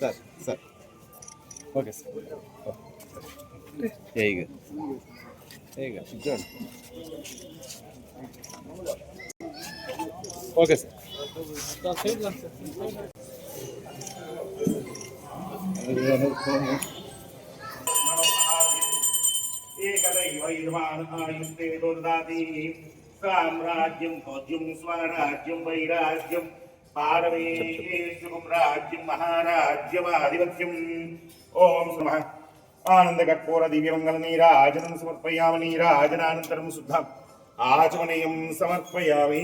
Sir sir okay sir ಹೇಗೆ ಹೇಗೆ good okay sir ఏకదైవైర్మానుయుక్తే దుర్దాతి సామ్రాజ్యం భోజ్యం స్వరాజ్యం వైరాజ్యం పారమేశుభం రాజ్యం మహారాజ్యమాధిపత్యం ఓం నమ ఆనందకర్పూర దివ్యమంగళ నీరాజనం సమర్పయామి నీరాజనానంతరం శుద్ధం ఆచమనీయం సమర్పయామి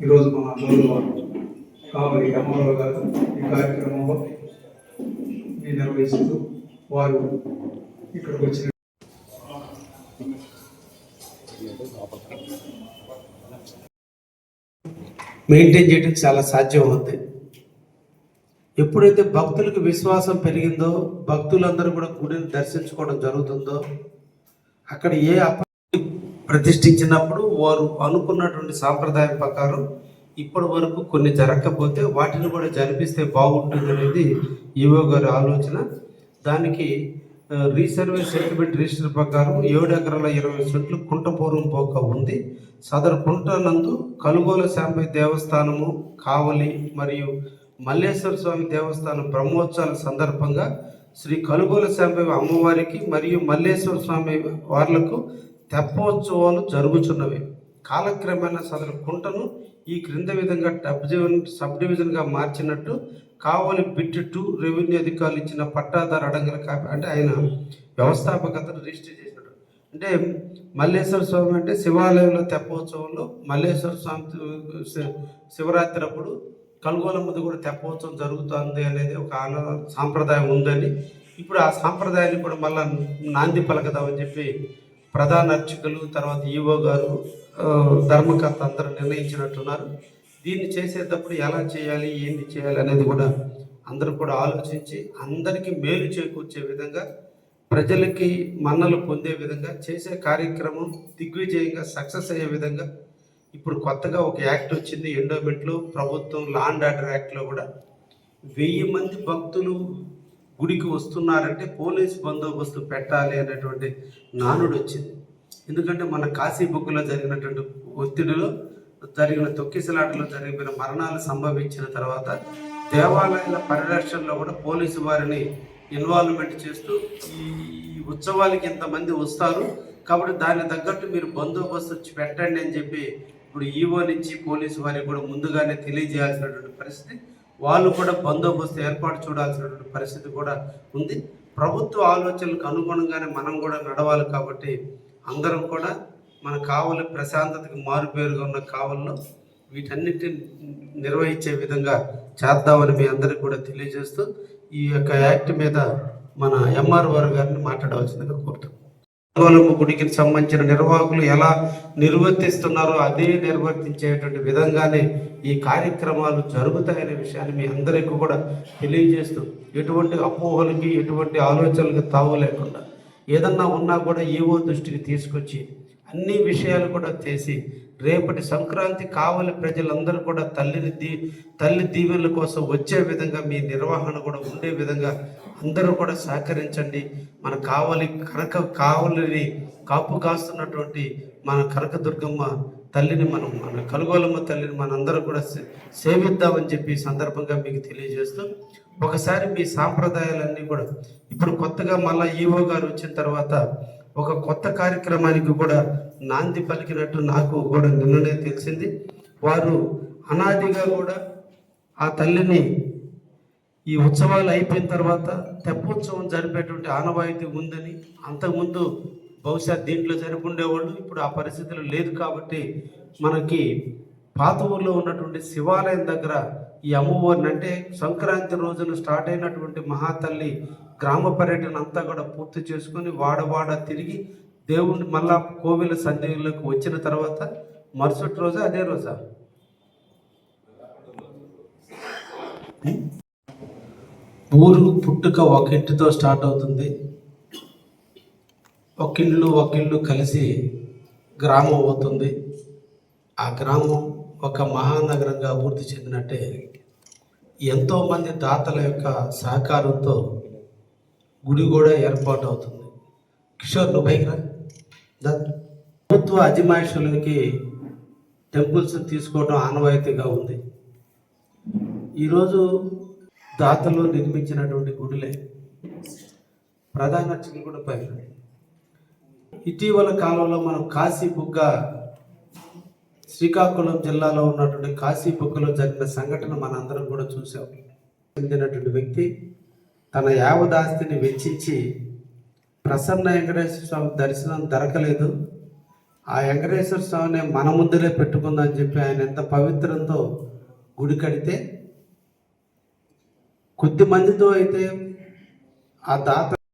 ఈరోజు మన గౌరవ కావలి అమ్మగారు గారు ఈ కార్యక్రమంలో నిర్వహిస్తూ వారు ఇక్కడికి వచ్చిన మెయింటైన్ చేయడం చాలా సాధ్యం అవుతుంది. ఎప్పుడైతే భక్తులకు విశ్వాసం పెరిగిందో భక్తులందరూ కూడా గుడిని దర్శించుకోవడం జరుగుతుందో అక్కడ ఏ అప ప్రతిష్ఠించినప్పుడు వారు అనుకున్నటువంటి సాంప్రదాయం ప్రకారం ఇప్పటి వరకు కొన్ని జరగకపోతే వాటిని కూడా జరిపిస్తే బాగుంటుంది అనేది ఈవో గారి ఆలోచన. దానికి రీసర్వే సెటిల్మెంట్ రిజిస్టర్ ప్రకారం ఏడు ఎకరాల ఇరవై సెంట్లు కుంటపూర్వం పోక ఉంది. సదరు కుంట నందు కలుగోల శాంబై దేవస్థానము కావలి మరియు మల్లేశ్వర స్వామి దేవస్థానం బ్రహ్మోత్సవాల సందర్భంగా శ్రీ కలుగోల శాంబై అమ్మవారికి మరియు మల్లేశ్వర స్వామి వార్లకు తెప్పోత్సవాలు జరుగుచున్నవి. కాలక్రమేణా సదరు కుంటను ఈ క్రింద విధంగా డబ్ డివిజన్ సబ్ డివిజన్గా మార్చినట్టు కావలి బిట్ టు రెవెన్యూ అధికారులు ఇచ్చిన పట్టాదారు అడంగల కాపీ అంటే ఆయన వ్యవస్థాపకతను రిజిస్టర్ చేసినట్టు. అంటే మల్లేశ్వర స్వామి అంటే శివాలయంలో తెప్పోత్సవంలో మల్లేశ్వర స్వామి శివరాత్రి అప్పుడు కలుగోలమ్మది కూడా తెప్పోత్సవం జరుగుతుంది అనేది ఒక సాంప్రదాయం ఉందని. ఇప్పుడు ఆ సాంప్రదాయాన్ని కూడా మళ్ళీ నాంది పలకదామని చెప్పి ప్రధాన అర్చకులు తర్వాత ఈవో గారు ధర్మకర్త అందరూ నిర్ణయించినట్టున్నారు. దీన్ని చేసేటప్పుడు ఎలా చేయాలి ఏంటి చేయాలి అనేది కూడా అందరూ కూడా ఆలోచించి అందరికీ మేలు చేకూర్చే విధంగా ప్రజలకి మన్నలు పొందే విధంగా చేసే కార్యక్రమం దిగ్విజయంగా సక్సెస్ అయ్యే విధంగా ఇప్పుడు కొత్తగా ఒక యాక్ట్ వచ్చింది ఎండోమెంట్లో ప్రభుత్వం లాండ్ ఆర్డర్ యాక్ట్లో కూడా. వెయ్యి మంది భక్తులు గుడికి వస్తున్నారంటే పోలీస్ బందోబస్తు పెట్టాలి అనేటువంటి నానుడు వచ్చింది. ఎందుకంటే మన కాశీ బొగ్గులో జరిగినటువంటి ఒత్తిడిలో జరిగిన తొక్కిసలాటలో జరిగిన మరణాలు సంభవించిన తర్వాత దేవాలయాల పరిరక్షణలో కూడా పోలీసు వారిని ఇన్వాల్వ్మెంట్ చేస్తూ ఈ ఉత్సవాలకి ఇంతమంది వస్తారు. కాబట్టి దానికి తగ్గట్టు మీరు బందోబస్తు వచ్చి పెట్టండి అని చెప్పి ఇప్పుడు ఈవో నుంచి పోలీసు వారికి కూడా ముందుగానే తెలియజేయాల్సినటువంటి పరిస్థితి. వాళ్ళు కూడా బందోబస్తు ఏర్పాటు చూడాల్సినటువంటి పరిస్థితి కూడా ఉంది. ప్రభుత్వ ఆలోచనలకు అనుగుణంగానే మనం కూడా నడవాలి కాబట్టి అందరం కూడా మన కావలి ప్రశాంతతకు మారుపేరుగా ఉన్న కావల్లో వీటన్నిటిని నిర్వహించే విధంగా చేద్దామని మీ అందరికి కూడా తెలియజేస్తూ ఈ యొక్క యాక్ట్ మీద మన ఎంఆర్ఓ గారిని మాట్లాడవలసిందిగా కోరుతున్నాం. గోలమ్మ గుడికి సంబంధించిన నిర్వాహకులు ఎలా నిర్వర్తిస్తున్నారో అదే నిర్వర్తించేటువంటి విధంగానే ఈ కార్యక్రమాలు జరుగుతాయనే విషయాన్ని మీ అందరికీ కూడా తెలియజేస్తూ ఎటువంటి అపోహలకి ఎటువంటి ఆలోచనలకు తావు లేకుండా ఏదన్నా ఉన్నా కూడా ఈవో దృష్టికి తీసుకొచ్చి అన్ని విషయాలు కూడా చేసి రేపటి సంక్రాంతి కావలి ప్రజలందరూ కూడా తల్లిని దీ తల్లి దీవెనల కోసం వచ్చే విధంగా మీ నిర్వహణ కూడా ఉండే విధంగా అందరూ కూడా సహకరించండి. మన కావలి కనక కావలిని కాపు కాస్తున్నటువంటి మన కనకదుర్గమ్మ తల్లిని మనం మన కలుగోలమ్మ తల్లిని మనందరూ కూడా సేవిద్దామని చెప్పి సందర్భంగా మీకు తెలియజేస్తూ ఒకసారి మీ సాంప్రదాయాలన్నీ కూడా ఇప్పుడు కొత్తగా మళ్ళా ఈవో గారు వచ్చిన తర్వాత ఒక కొత్త కార్యక్రమానికి కూడా నాంది పలికినట్టు నాకు కూడా నిన్ననే తెలిసింది. వారు అనాదిగా కూడా ఆ తల్లిని ఈ ఉత్సవాలు అయిపోయిన తర్వాత తెప్పోత్సవం జరిపేటువంటి ఆనవాయితీ ఉందని అంతకుముందు బహుశా దీంట్లో జరుపుండేవాళ్ళు ఇప్పుడు ఆ పరిస్థితులు లేదు కాబట్టి మనకి పాత ఊర్లో ఉన్నటువంటి శివాలయం దగ్గర ఈ అమ్మవారిని అంటే సంక్రాంతి రోజున స్టార్ట్ అయినటువంటి మహాతల్లి గ్రామ పర్యటన అంతా కూడా పూర్తి చేసుకొని వాడవాడ తిరిగి దేవుణ్ణి మళ్ళా కోవిల సన్నిధిలోకి వచ్చిన తర్వాత మరుసటి రోజు అదే రోజా? ఊరు పుట్టుక ఒక ఇంటితో స్టార్ట్ అవుతుంది. ఒకిళ్ళు ఒకిళ్ళు కలిసి గ్రామం అవుతుంది. ఆ గ్రామం ఒక మహానగరంగా అభివృద్ధి చెందినట్టే ఎంతోమంది దాతల యొక్క సహకారంతో గుడి కూడా ఏర్పాటు అవుతుంది కిషోర్ నుభైరా ప్రభుత్వ అజమాయిషులకి టెంపుల్స్ తీసుకోవడం ఆనవాయితీగా ఉంది. ఈరోజు దాతలు నిర్మించినటువంటి గుడులే. ప్రధాన చిలుగుడిపై. ఇటీవల కాలంలో మనం కాశీ బుగ్గ శ్రీకాకుళం జిల్లాలో ఉన్నటువంటి కాశీ బుగ్గలో జరిగిన సంఘటన మనందరం కూడా చూసాం. చెందినటువంటి వ్యక్తి తన యావదాస్తిని వెచ్చించి ప్రసన్న వెంకటేశ్వర స్వామి దర్శనం దొరకలేదు. ఆ వెంకటేశ్వర స్వామిని మన ముందరే పెట్టుకుందని చెప్పి ఆయన ఎంత పవిత్రంతో గుడి కడితే కొద్ది మందితో అయితే ఆ దాత